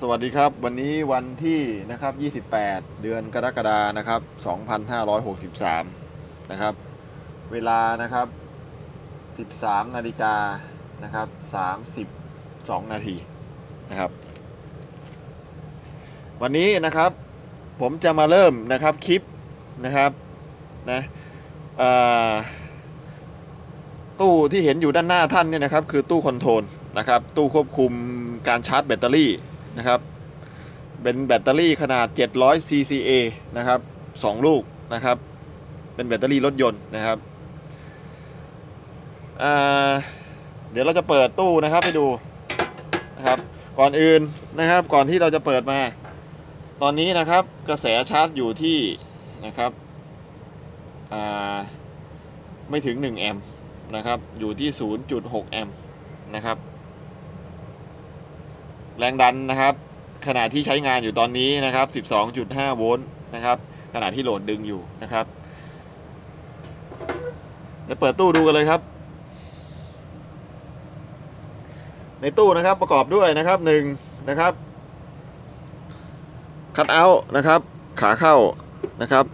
สวัสดีครับ วันนี้วันที่นะครับ 28 เดือนกรกฎานะครับ 2563 นะครับ เวลานะครับ 13 นาฬิกานะครับ 32 นาทีนะครับ วันนี้นะครับผมจะมาเริ่มนะครับคลิปนะครับนะตู้ที่เห็นอยู่ด้านหน้าท่านเนี่ยนะครับ คือตู้คอนโทรลนะครับ ตู้ควบคุมการชาร์จแบตเตอรี่ นะครับ เป็นแบตเตอรี่ขนาด 700 cca นะครับ 2 ลูกนะครับ เป็นแบตเตอรี่รถยนต์นะครับ เดี๋ยวเราจะเปิดตู้นะครับให้ดูนะครับ ก่อนอื่นนะครับ ก่อนที่เราจะเปิดมา ตอนนี้นะครับกระแสชาร์จอยู่ที่นะครับไม่ถึง 1 แอมป์นะครับ อยู่ที่ 0.6 แอมป์นะครับ แรงดันนะครับ ขณะที่ใช้งานอยู่ตอนนี้นะครับ 12.5 โวลต์นะครับ ขณะที่โหลดดึงอยู่นะครับเดี๋ยวเปิดตู้ดูกันเลยครับ ในตู้นะครับประกอบด้วยนะครับหนึ่งนะครับคัตเอาท์นะครับ ขาเข้านะครับ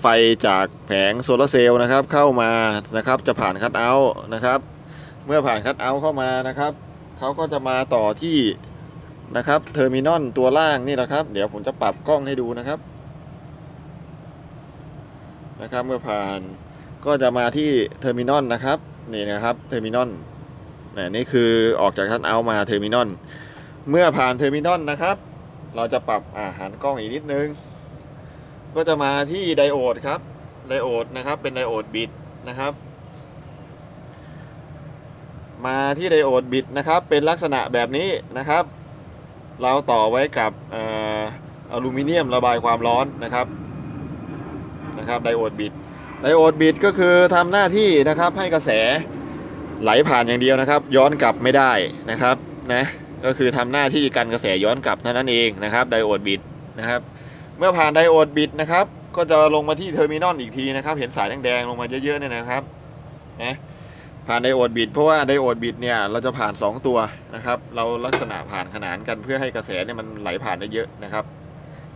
ไฟจากแผงโซลาร์เซลล์นะครับเข้ามานะครับจะผ่านคัตเอาท์นะครับ เมื่อผ่านคัตเอาท์เข้ามานะครับเขาก็จะมาต่อที่ นะครับเทอร์มินอลตัวล่างนี่นะครับ เดี๋ยวผมจะปรับกล้องให้ดูนะครับนะครับเมื่อผ่านก็จะมาที่เทอร์มินอลนะครับนี่นะครับเทอร์มินอลนี่นี่คือออกจากคัทเอามาเทอร์มินอลเมื่อผ่านเทอร์มินอลนะครับ เราจะปรับอาหารกล้องอีกนิดนึง ก็จะมาที่ไดโอดครับไดโอดนะครับเป็นไดโอดบิดนะครับ มาที่ไดโอดบิดนะครับ เป็นลักษณะแบบนี้นะครับ เราต่อไว้กับออลูมิเนียมระบายความร้อนนะครับนะครับไดโอดบิดไดโอดบิดก็คือทำหน้าที่นะครับให้กระแสไหลผ่านอย่างเดียวนะครับ ย้อนกลับไม่ได้นะครับนะก็คือทำหน้าที่กันกระแสย้อนกลับเท่านั้นเองนะครับไดโอดบิดนะครับเมื่อผ่านไดโอดบิดนะครับก็จะลงมาที่เทอร์มินอลอีกทีนะครับ เห็นสายแดงๆลงมาเยอะๆเนี่ยนะครับนะ ผ่านไดโอดบิดเพราะว่าไดโอดบิดเนี่ยเราจะผ่าน 2 ตัวนะครับ เราลักษณะผ่านขนานกันเพื่อให้กระแสเนี่ยมันไหลผ่านได้เยอะนะครับ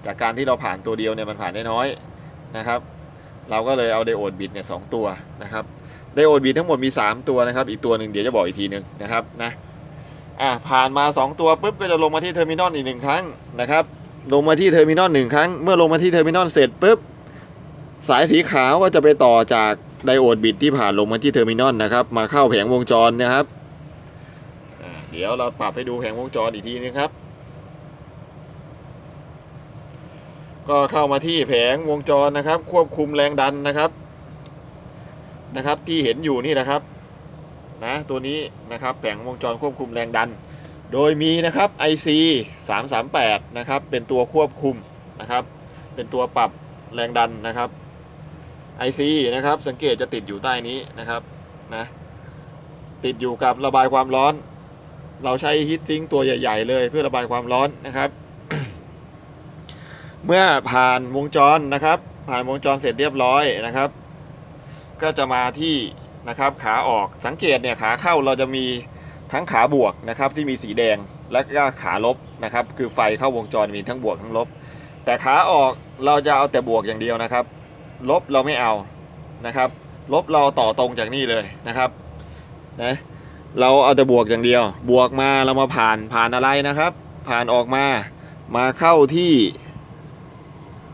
จากการที่เราผ่านตัวเดียวเนี่ยมันผ่านได้น้อยนะครับ เราก็เลยเอาไดโอดบิดเนี่ยสองตัวนะครับไดโอดบิดทั้งหมดมี 3 ตัวนะครับ อีกตัวหนึ่งเดี๋ยวจะบอกอีกทีหนึ่งนะครับนะอะผ่านมา 2 ตัวปุ๊บก็จะลงมาที่เทอร์มินอลอีกหนึ่งครั้งนะครับลงมาที่เทอร์มินอลหนึ่งครั้ง เมื่อลงมาที่เทอร์มินอลเสร็จปุ๊บสายสีขาวก็จะไปต่อจาก ไดโอดบิดที่ผ่านลงมาที่เทอร์มินอลนะครับ มาเข้าแผงวงจรนะครับเดี๋ยวเราปรับให้ดูแผงวงจรอีกทีนึงครับ ก็เข้ามาที่แผงวงจรนะครับ ควบคุมแรงดันนะครับนะครับ ที่เห็นอยู่นี่นะครับนะตัวนี้นะครับแผงวงจรควบคุมแรงดัน โดยมีนะครับ IC 338 นะครับ เป็นตัวควบคุมนะครับ เป็นตัวปรับแรงดันนะครับ IC นะครับ สังเกตจะติดอยู่ใต้นี้นะครับนะติดอยู่กับระบายความร้อน เราใช้ฮีทซิงตัวใหญ่ ๆ เลยเพื่อระบายความร้อนนะครับ เมื่อผ่านวงจรนะครับ ผ่านวงจรเสร็จเรียบร้อยนะครับ ก็จะมาที่นะครับขาออกสังเกตเนี่ยขาเข้าเราจะมีทั้งขาบวกนะครับที่มีสีแดงและก็ขาลบนะครับ คือไฟเข้าวงจรมีทั้งบวกทั้งลบ แต่ขาออกเราจะเอาแต่บวกอย่างเดียวนะครับ ลบเราไม่เอานะครับ ลบเราต่อตรงจากนี่เลยนะครับนะเราเอาแต่บวกอย่างเดียว บวกมาเรามาผ่านผ่านอะไรนะครับ ผ่านออกมามาเข้าที่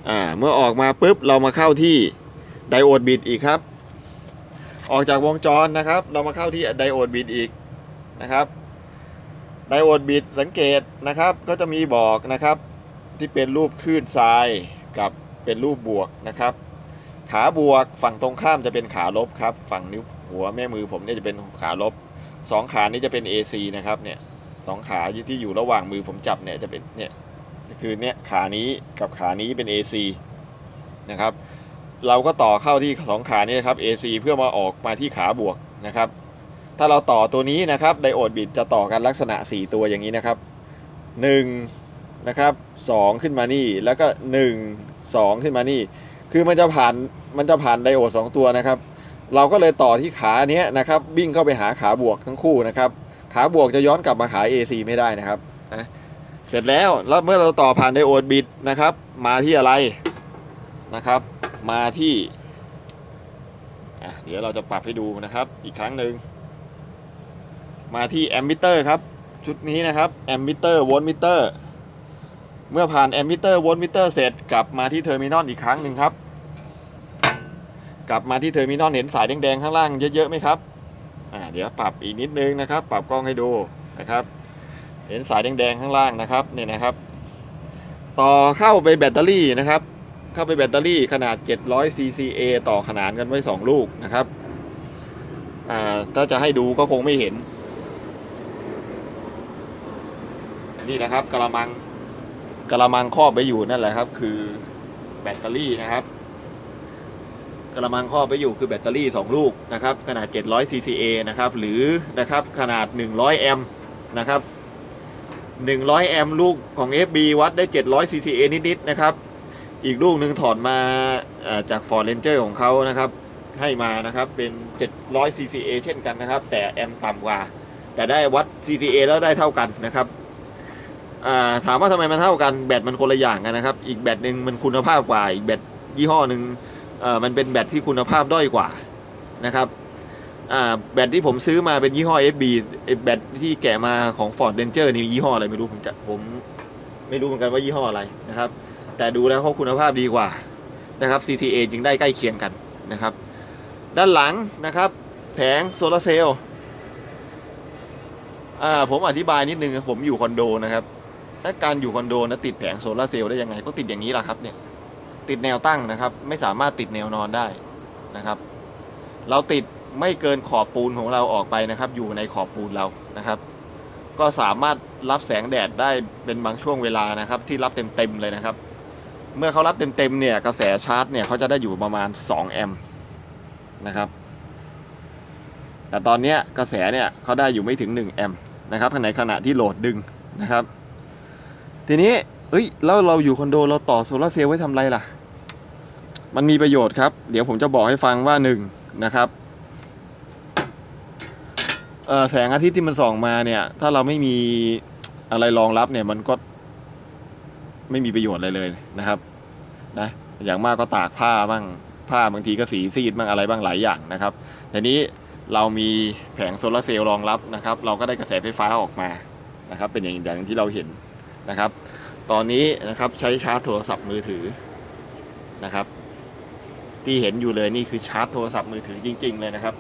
อ่าเมื่อออกมาปุ๊บเรามาเข้าที่ไดโอดบิดอีกครับ ออกจากวงจรนะครับ เรามาเข้าที่ไดโอดบิดอีกนะครับไดโอดบิดสังเกตนะครับ ก็จะมีบอกนะครับที่เป็นรูปคลื่นทรายกับเป็นรูปบวกนะครับ ขาบวกฝั่งตรงข้ามจะเป็นขาลบครับ ฝั่งนิ้วหัวแม่มือผมเนี่ยจะเป็นขาลบสองขานี้จะเป็น AC นะครับเนี่ยสองขาที่อยู่ระหว่างมือผมจับเนี่ยจะเป็นเนี่ยคือเนี่ยขานี้กับขานี้เป็น AC นะครับ เราก็ต่อเข้าที่สองขานี้นะครับ AC เพื่อมาออกมาที่ขาบวกนะครับ ถ้าเราต่อตัวนี้นะครับไดโอดบิดจะต่อกันลักษณะ 4 ตัวอย่างนี้นะครับ 1 นะครับ 2 ขึ้นมานี่แล้วก็ 1 2 ขึ้นมานี่ คือมันจะผ่านมันจะผ่านไดโอด2ตัวนะครับ เราก็เลยต่อที่ขาเนี้ยนะครับวิ่งเข้าไปหาขาบวกทั้งคู่นะครับ ขาบวกจะย้อนกลับมาขา AC ไม่ได้นะครับนะเสร็จแล้วแล้วเมื่อเราต่อผ่านไดโอดบิดนะครับ มาที่อะไรนะครับ มาที่อเดี๋ยวเราจะปรับให้ดูนะครับ อีกครั้งหนึ่งมาที่แอมมิเตอร์ครับ ชุดนี้นะครับแอมมิเตอร์โวลต์มิเตอร์ เมื่อผ่านแอมมิเตอร์โวลต์มิเตอร์เสร็จกลับมาที่เทอร์มินอลอีกครั้งหนึ่งครับ กลับมาที่เทอร์มินอลเห็นสายแดงๆข้างล่างเยอะๆไหมครับอ่าเดี๋ยวปรับอีกนิดนึงนะครับ ปรับกล้องให้ดูนะครับ เห็นสายแดงๆข้างล่างนะครับเนี่ยนะครับ ต่อเข้าไปแบตเตอรี่นะครับ เข้าไปแบตเตอรี่ขนาด 700 cca ต่อขนานกันไว้ 2 ลูกนะครับอ่าถ้าจะให้ดูก็คงไม่เห็น นี่นะครับกระมัง กระมังครอบไปอยู่นั่นแหละครับ คือแบตเตอรี่นะครับกระมังครอบไปอยู่คือแบตเตอรี่ 2 ลูกนะครับ ขนาด 700 cca นะครับ หรือนะครับขนาด 100 แอมป์นะครับ 100 แอมป์ลูกของ FB วัดได้ 700 cca นิดๆนะครับ อีกลูกหนึ่งถอดมาจาก Ford Ranger ของเขานะครับ ให้มานะครับเป็น 700 cca เช่นกันนะครับ แต่แอมป์ต่ำกว่า แต่ได้วัด cca แล้วได้เท่ากันนะครับ ถามว่าทำไมมันเท่ากันแบตมันคนละอย่างกันนะครับ อีกแบตหนึ่งมันคุณภาพกว่า อีกแบตยี่ห้อหนึ่งมันเป็นแบตที่คุณภาพด้อยกว่านะครับแบตที่ผมซื้อมาเป็นยี่ห้อ FB ไอ้แบตที่แกะมาของ Ford Ranger นี่ยี่ห้ออะไรไม่รู้ผมจะผมไม่รู้เหมือนกันว่ายี่ห้ออะไรนะครับ แต่ดูแล้วเขาคุณภาพดีกว่านะครับ CCA จึงได้ใกล้เคียงกันนะครับ ด้านหลังนะครับแผงโซลาร์เซลล์ผมอธิบายนิดนึงผมอยู่คอนโดนะครับ ถ้าการอยู่คอนโดนะติดแผงโซลาร์เซลล์ได้ยังไง ก็ติดอย่างนี้แหละครับเนี่ยติดแนวตั้งนะครับ ไม่สามารถติดแนวนอนได้นะครับ เราติดไม่เกินขอบปูนของเราออกไปนะครับ อยู่ในขอบปูนเรานะครับ ก็สามารถรับแสงแดดได้เป็นบางช่วงเวลานะครับ ที่รับเต็มๆเลยนะครับ เมื่อเขารับเต็มๆเนี่ยกระแสชาร์จเนี่ยเขาจะได้อยู่ประมาณ 2 แอมป์นะครับแต่ตอนนี้กระแสเนี่ยเขาได้อยู่ไม่ถึง 1 แอมป์นะครับในขณะที่โหลดดึงนะครับ ทีนี้เอ้ยแล้วเราอยู่คอนโดเราต่อโซลาร์เซลล์ไว้ทำไรล่ะ มันมีประโยชน์ครับ เดี๋ยวผมจะบอกให้ฟังว่าหนึ่งนะครับเอ่อแสงอาทิตย์ที่มันส่องมาเนี่ย ถ้าเราไม่มีอะไรรองรับเนี่ย มันก็ไม่มีประโยชน์อะไรเลยนะครับนะอย่างมากก็ตากผ้าบ้างผ้าบางทีก็สีซีดบ้างอะไรบ้างหลายอย่างนะครับทีนี้เรามีแผงโซลาร์เซลล์รองรับนะครับ เราก็ได้กระแสไฟฟ้าออกมานะครับ เป็นอย่างอย่างที่เราเห็น นะครับ ตอนนี้นะครับใช้ชาร์จโทรศัพท์มือถือนะครับ ที่เห็นอยู่เลยนี่คือชาร์จโทรศัพท์มือถือจริง ๆ เลยนะครับ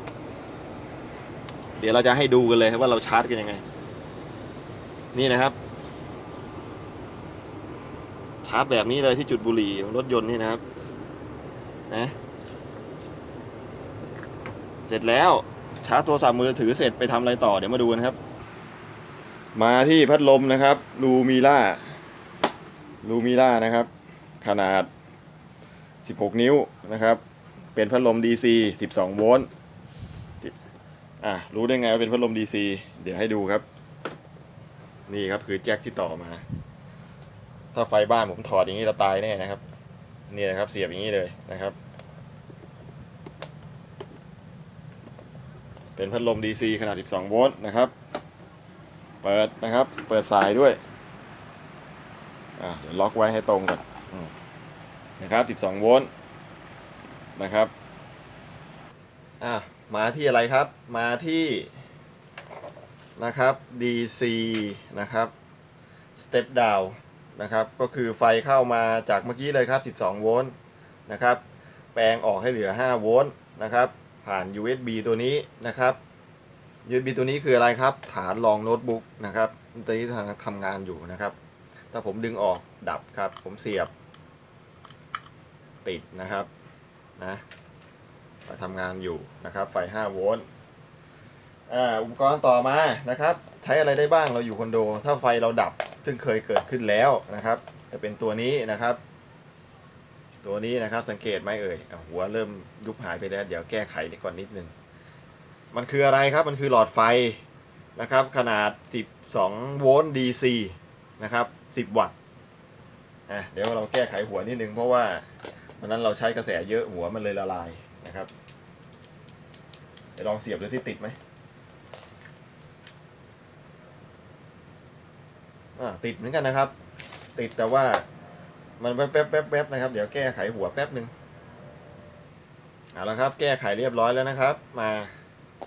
เดี๋ยวเราจะให้ดูกันเลยว่าเราชาร์จกันยังไง นี่นะครับ ชาร์จแบบนี้เลยที่จุดบุหรี่รถยนต์นี่นะครับนะเสร็จแล้วชาร์จโทรศัพท์มือถือเสร็จไปทำอะไรต่อเดี๋ยวมาดูกันครับ มาที่พัดลมนะครับลูมีล่าลูมีล่านะครับ ขนาด 16 นิ้วนะครับ เป็นพัดลม DC 12 โวลต์อะรู้ได้ไงว่าเป็นพัดลม DC เดี๋ยวให้ดูครับ นี่ครับคือแจ็คที่ต่อมา ถ้าไฟบ้านผมถอดอย่างนี้จะตายแน่นะครับนี่นะครับเสียบอย่างนี้เลยนะครับ เป็นพัดลม DC ขนาด 12 โวลต์นะครับ เปิดนะครับ เปิดสายด้วยอ่าเดี๋ยวล็อกไว้ให้ตรงก่อนนะครับ 12 โวลต์นะครับอะมาที่อะไรครับ มาที่นะครับ DC นะครับ step down นะครับ ก็คือไฟเข้ามาจากเมื่อกี้เลยครับ 12 โวลต์นะครับ แปลงออกให้เหลือ 5 โวลต์นะครับ ผ่าน USB ตัวนี้นะครับ USB ตัวนี้คืออะไรครับ ฐานรองโน้ตบุ๊กนะครับตัวนี้ทางทำงานอยู่นะครับ ถ้าผมดึงออกดับครับ ผมเสียบ ติดนะครับนะไฟทำงานอยู่นะครับ ไฟ 5 โวลต์อ่าอุปกรณ์ต่อมานะครับ ใช้อะไรได้บ้างเราอยู่คอนโด ถ้าไฟเราดับซึ่งเคยเกิดขึ้นแล้วนะครับ จะเป็นตัวนี้นะครับ ตัวนี้นะครับสังเกตไหมเอ่ยหัวเริ่มยุบหายไปแล้ว เดี๋ยวแก้ไขก่อนนิดนึง มันคืออะไรครับ มันคือหลอดไฟนะครับ ขนาด 12 โวลต์ DC นะครับ 10 วัตต์อะเดี๋ยวเราแก้ไขหัวนิดนึงเพราะว่าตอนนั้นเราใช้กระแสเยอะหัวมันเลยละลายนะครับเดี๋ยวลองเสียบดูที่ติดไหมอ่าติดเหมือนกันนะครับ ติดแต่ว่ามันแป๊บแป๊บแป๊บแป๊บนะครับ เดี๋ยวแก้ไขหัวแป๊บหนึ่งเอาละครับ แก้ไขเรียบร้อยแล้วนะครับ มา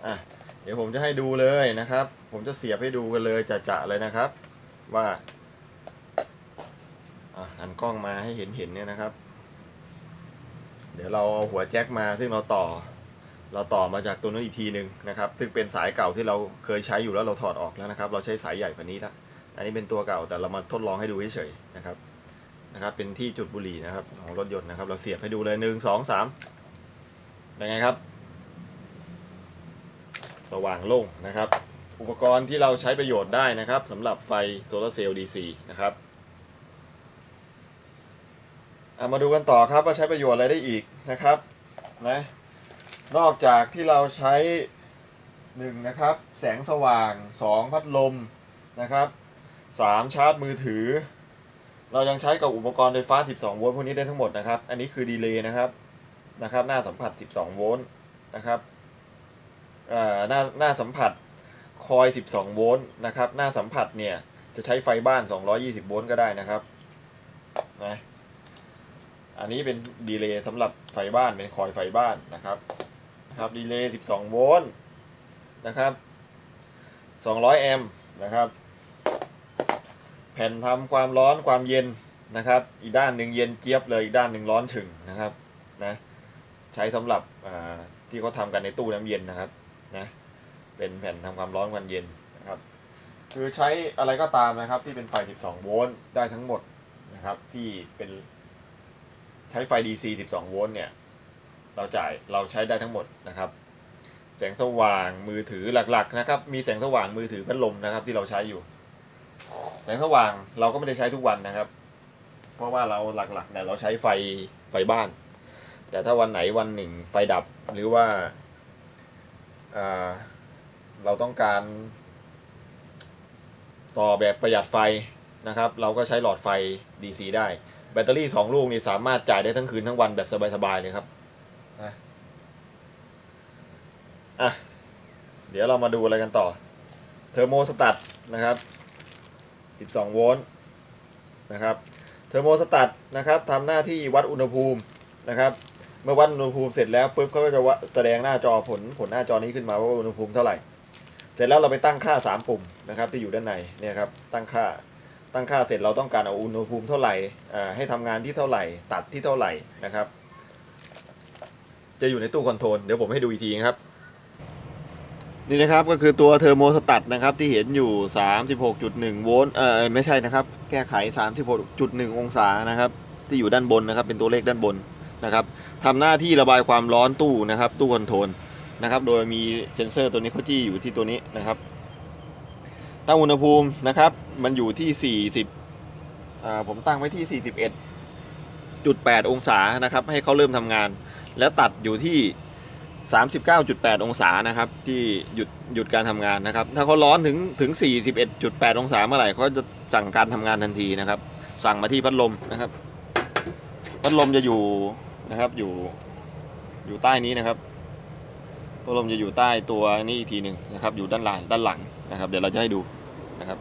อะเดี๋ยวผมจะให้ดูเลยนะครับ ผมจะเสียบให้ดูกันเลยจะๆเลยนะครับ ว่าอะหันกล้องมาให้เห็นเห็นๆเนี่ยนะครับ เดี๋ยวเราเอาหัวแจ็คมาซึ่งเราต่อ เราต่อมาจากตัวนู้นอีกทีหนึ่งนะครับ ซึ่งเป็นสายเก่าที่เราเคยใช้อยู่แล้วเราถอดออกแล้วนะครับ เราใช้สายใหญ่กว่านี้ละอันนี้เป็นตัวเก่าแต่เรามาทดลองให้ดูเฉยๆนะครับนะครับเป็นที่จุดบุหรี่นะครับของรถยนต์นะครับ เราเสียบให้ดูเลยหนึ่งสองสามเป็นไงครับ สว่างโล่งนะครับ อุปกรณ์ที่เราใช้ประโยชน์ได้นะครับสำหรับไฟโซลาร์เซลล์ DC นะครับมาดูกันต่อครับว่าใช้ประโยชน์อะไรได้อีกนะครับนะนอกจากที่เราใช้หนึ่งนะครับแสงสว่างสองพัดลมนะครับสามชาร์จมือถือ เรายังใช้กับอุปกรณ์ไฟฟ้า 12 โวลต์พวกนี้ได้ทั้งหมดนะครับ อันนี้คือดีเลย์นะครับนะครับ หน้าสัมผัส 12 โวลต์นะครับ หน้าหน้าสัมผัสคอย 12 โวลต์นะครับ หน้าสัมผัสเนี่ยจะใช้ไฟบ้าน 220 โวลต์ก็ได้นะครับนะอันนี้เป็นดีเลย์สำหรับไฟบ้านเป็นคอยไฟบ้านนะครับนะครับดีเลย์ 12 โวลต์นะครับ200 แอมป์นะครับ แผ่นทำความร้อนความเย็นนะครับ อีกด้านหนึ่งเย็นเจี๊ยบเลยอีกด้านหนึ่งร้อนถึงนะครับนะใช้สำหรับที่เขาทำกันในตู้น้ำเย็นนะครับ นะเป็นแผ่นทำความร้อนความเย็นนะครับ คือใช้อะไรก็ตามนะครับ ที่เป็นไฟ 12 โวลต์ได้ทั้งหมดนะครับ ที่เป็นใช้ไฟ DC 12 โวลต์เนี่ยเราจ่ายเราใช้ได้ทั้งหมดนะครับ แสงสว่างมือถือหลักๆนะครับ มีแสงสว่างมือถือพัดลมนะครับที่เราใช้อยู่ แสงสว่างเราก็ไม่ได้ใช้ทุกวันนะครับ เพราะว่าเราหลักๆเนี่ยเราใช้ไฟไฟบ้าน แต่ถ้าวันไหนวันหนึ่งไฟดับหรือว่า เราต้องการต่อแบบประหยัดไฟนะครับ เราก็ใช้หลอดไฟ DC ได้ แบตเตอรี่ 2 ลูกนี่สามารถจ่ายได้ทั้งคืนทั้งวันแบบสบายๆเลยครับนะอะ เดี๋ยวเรามาดูอะไรกันต่อ เทอร์โมสตัตนะครับ 12 โวลต์นะครับ เทอร์โมสตัตนะครับทำหน้าที่วัดอุณหภูมินะครับ เมื่อวัดอุณหภูมิเสร็จแล้วปุ๊บเขาก็จะวัดแสดงหน้าจอผลผลหน้าจอนี้ขึ้นมาว่าอุณหภูมิเท่าไหร่ เสร็จแล้วเราไปตั้งค่า 3 ปุ่มนะครับที่อยู่ด้านในเนี่ยครับตั้งค่าตั้งค่าเสร็จเราต้องการเอาอุณหภูมิเท่าไหร่ให้ทำงานที่เท่าไหร่ ตัดที่เท่าไหร่นะครับ จะอยู่ในตู้คอนโทรลเดี๋ยวผมให้ดูอีกทีครับนี่นะครับก็คือตัวเทอร์โมสตัตนะครับที่เห็นอยู่ 36.1 โวลต์เออไม่ใช่นะครับ แก้ไข 36.1 องศานะครับ ที่อยู่ด้านบนนะครับ เป็นตัวเลขด้านบน นะครับทำหน้าที่ระบายความร้อนตู้นะครับ ตู้คอนโทรลนะครับโดยมีเซ็นเซอร์ตัวนี้เขาจี้อยู่ที่ตัวนี้นะครับตั้งอุณหภูมินะครับ มันอยู่ที่ 40อ่าผมตั้งไว้ที่ 41.8 องศานะครับ ให้เขาเริ่มทำงาน แล้วตัดอยู่ที่ 39.8 องศานะครับ ที่หยุดหยุดการทำงานนะครับ ถ้าเขาร้อนถึงถึง 41.8 องศาเมื่อไหร่เขาจะสั่งการทำงานทันทีนะครับ สั่งมาที่พัดลมนะครับ พัดลมจะอยู่ นะครับ อยู่อยู่ใต้นี้นะครับพัดลมจะอยู่ใต้ตัวนี้อีกทีหนึ่งนะครับ อยู่ด้านหลังด้านหลังนะครับ เดี๋ยวเราจะให้ดูนะครับ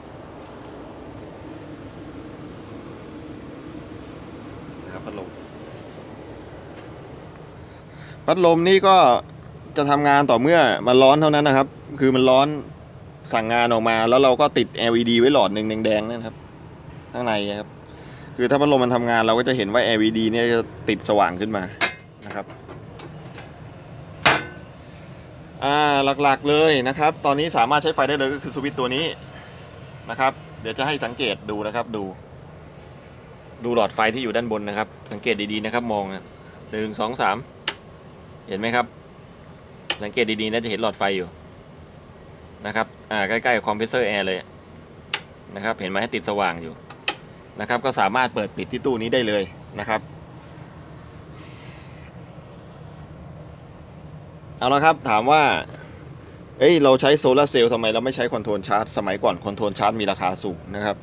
นะครับพัดลมพัดลมนี่ก็จะทำงานต่อเมื่อมันร้อนเท่านั้นนะครับ คือมันร้อนสั่งงานออกมา แล้วเราก็ติด LED ไว้หลอดหนึ่งแดงๆนะครับ ข้างในครับ คือถ้าพัดลมมันทำงานเราก็จะเห็นว่า LED เนี่ยจะติดสว่างขึ้นมานะครับอ่าหลักๆเลยนะครับ ตอนนี้สามารถใช้ไฟได้เลยก็คือสวิตตัวนี้นะครับ เดี๋ยวจะให้สังเกตดูนะครับดู ดูหลอดไฟที่อยู่ด้านบนนะครับ สังเกตดีๆนะครับ มองหนึ่งสองสามเห็นไหมครับ สังเกตดีๆนะจะเห็นหลอดไฟอยู่นะครับ อ่าใกล้ๆคอมเพรสเซอร์แอร์เลยนะครับ เห็นไหมให้ติดสว่างอยู่ นะครับ ก็สามารถเปิดปิดที่ตู้นี้ได้เลยนะครับเอาละครับถามว่า เอ้ยเราใช้โซลาร์เซลล์ทำไมเราไม่ใช้คอนโทรลชาร์จสมัยก่อนคอนโทรลชาร์จมีราคาสูงนะครับ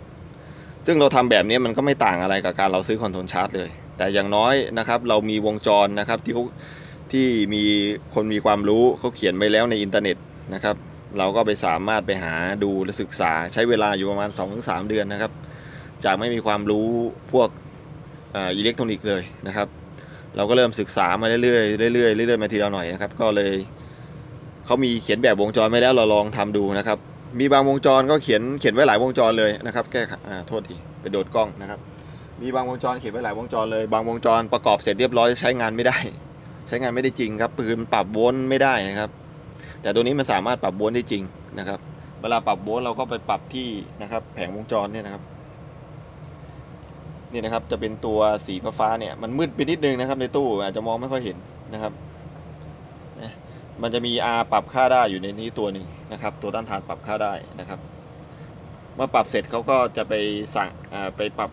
ซึ่งเราทำแบบนี้มันก็ไม่ต่างอะไรกับการเราซื้อคอนโทรลชาร์จเลย แต่อย่างน้อยนะครับเรามีวงจรนะครับที่เขาที่มีคนมีความรู้เขาเขียนไว้แล้วในอินเทอร์เน็ตนะครับ เราก็ไปสามารถไปหาดูและศึกษาใช้เวลาอยู่ประมาณ 2-3 เดือนนะครับ จากไม่มีความรู้พวกอิเล็กทรอนิกส์เลยนะครับ เราก็เริ่มศึกษามาเรื่อยๆเรื่อยๆเรื่อยๆมาทีละหน่อยนะครับ ก็เลยเขามีเขียนแบบวงจรไว้แล้วเราลองทำดูนะครับ มีบางวงจรก็เขียนเขียนไว้หลายวงจรเลยนะครับ แก้โทษทีไปโดดกล้องนะครับ มีบางวงจรเขียนไว้หลายวงจรเลย บางวงจรประกอบเสร็จเรียบร้อยใช้งานไม่ได้ ใช้งานไม่ได้จริงครับคือมันปรับโวลต์ไม่ได้นะครับ แต่ตัวนี้มันสามารถปรับโวลต์ได้จริงนะครับ เวลาปรับโวลต์เราก็ไปปรับที่นะครับ แผงวงจรเนี่ยนะครับ นี่นะครับจะเป็นตัวสีฟ้าเนี่ยมันมืดไปนิดนึงนะครับในตู้อาจจะมองไม่ค่อยเห็นนะครับ มันจะมี R ปรับค่าได้อยู่ในนี้ตัวหนึ่งนะครับ ตัวต้านทานปรับค่าได้นะครับ เมื่อปรับเสร็จเขาก็จะไปสั่งไปปรับ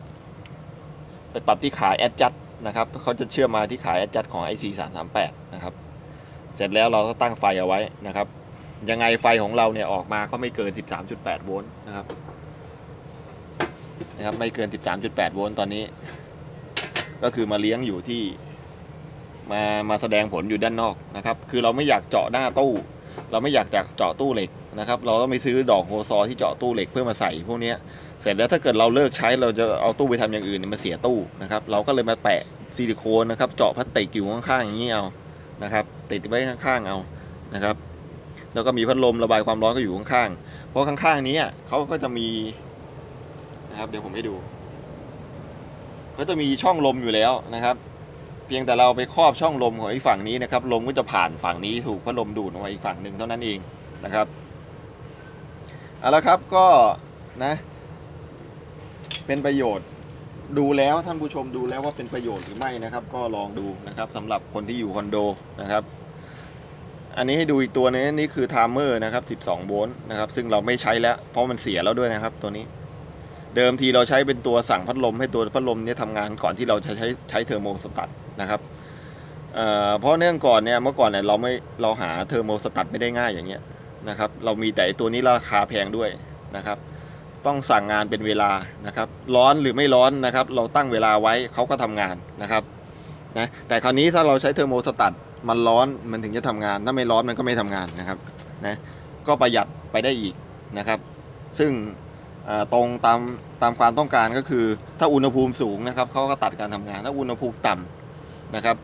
ไปปรับที่ขา adjust นะครับเขาจะเชื่อมมาที่ขา adjust ของ IC 3 3 8นะครับ เสร็จแล้วเราก็ตั้งไฟเอาไว้นะครับ ยังไงไฟของเราเนี่ยออกมาก็ไม่เกิน 13.8 โวลต์นะครับ นะครับไม่เกิน 13.8 โวลต์ตอนนี้ ก็คือมาเลี้ยงอยู่ที่มามาแสดงผลอยู่ด้านนอกนะครับ คือเราไม่อยากเจาะหน้าตู้ เราไม่อยากจะเจาะตู้เหล็กนะครับ เราต้องไปซื้อดอกโฮซอที่เจาะตู้เหล็กเพื่อมาใส่พวกนี้เสร็จแล้วถ้าเกิดเราเลิกใช้เราจะเอาตู้ไปทำอย่างอื่นมันเสียตู้นะครับ เราก็เลยมาแปะซิลิโคนนะครับ เจาะพลาสติกอยู่ข้างๆอย่างนี้เอานะครับ ติดไว้ข้างๆเอานะครับ แล้วก็มีพัดลมระบายความร้อนก็อยู่ข้างๆเพราะข้างๆนี้เขาก็จะมี นะครับ เดี๋ยวผมให้ดู ก็จะมีช่องลมอยู่แล้วนะครับ เพียงแต่เราไปครอบช่องลมของอีกฝั่งนี้นะครับ ลมก็จะผ่านฝั่งนี้ถูกพัดลมดูดออกมาอีกฝั่งหนึ่งเท่านั้นเองนะครับเอาละครับก็นะ เป็นประโยชน์ดูแล้วท่านผู้ชมดูแล้วว่าเป็นประโยชน์หรือไม่นะครับ ก็ลองดูนะครับสำหรับคนที่อยู่คอนโดนะครับ อันนี้ให้ดูอีกตัวนึงนี่คือไทม์เมอร์นะครับ 12 โวลต์นะครับ ซึ่งเราไม่ใช้แล้ว เพราะมันเสียแล้วด้วยนะครับตัวนี้ เดิมทีเราใช้เป็นตัวสั่งพัดลมให้ตัวพัดลมเนี้ทำงานก่อนที่เราจะใช้ใช้เทอร์โมสตัตนะครับเเพราะเนื่องก่อนเนี่ยเมื่อก่อนเนี่ยเราไม่เราหาเทอร์โมสตัตไม่ได้ง่ายอย่างเงี้ยนะครับ เรามีแต่ตัวนี้ราคาแพงด้วยนะครับ ต้องสั่งงานเป็นเวลานะครับ ร้อนหรือไม่ร้อนนะครับ เราตั้งเวลาไว้เขาก็ทำงานนะครับนะแต่คราวนี้ถ้าเราใช้เทอร์โมสตัตมันร้อนมันถึงจะทำงาน ถ้าไม่ร้อนมันก็ไม่ทำงานนะครับนะก็ประหยัดไปได้อีกนะครับ ซึ่ง ตรงตามตามความต้องการก็คือ ถ้าอุณหภูมิสูงนะครับเขาก็ตัดการทำงาน ถ้าอุณหภูมิต่ำนะครับ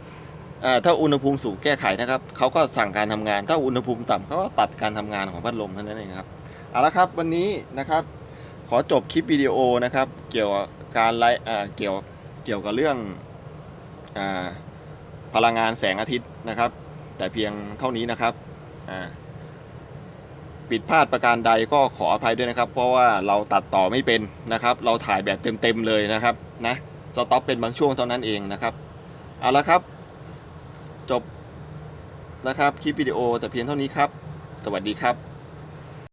ถ้าอุณหภูมิสูงแก้ไขนะครับเขาก็สั่งการทำงาน ถ้าอุณหภูมิต่ำเขาก็ตัดการทำงานของพัดลมเท่านั้นเองครับเอาละครับวันนี้นะครับขอจบคลิปวิดีโอนะครับ เกี่ยวกับการไลเกี่ยวเกี่ยวกับเรื่องอพลังงานแสงอาทิตย์นะครับ แต่เพียงเท่านี้นะครับอ่า ผิดพลาดประการใดก็ขออภัยด้วยนะครับ เพราะว่าเราตัดต่อไม่เป็นนะครับ เราถ่ายแบบเต็มๆเลยนะครับนะสต็อปเป็นบางช่วงเท่านั้นเองนะครับเอาละครับ จบนะครับคลิปวิดีโอแต่เพียงเท่านี้ครับ สวัสดีครับ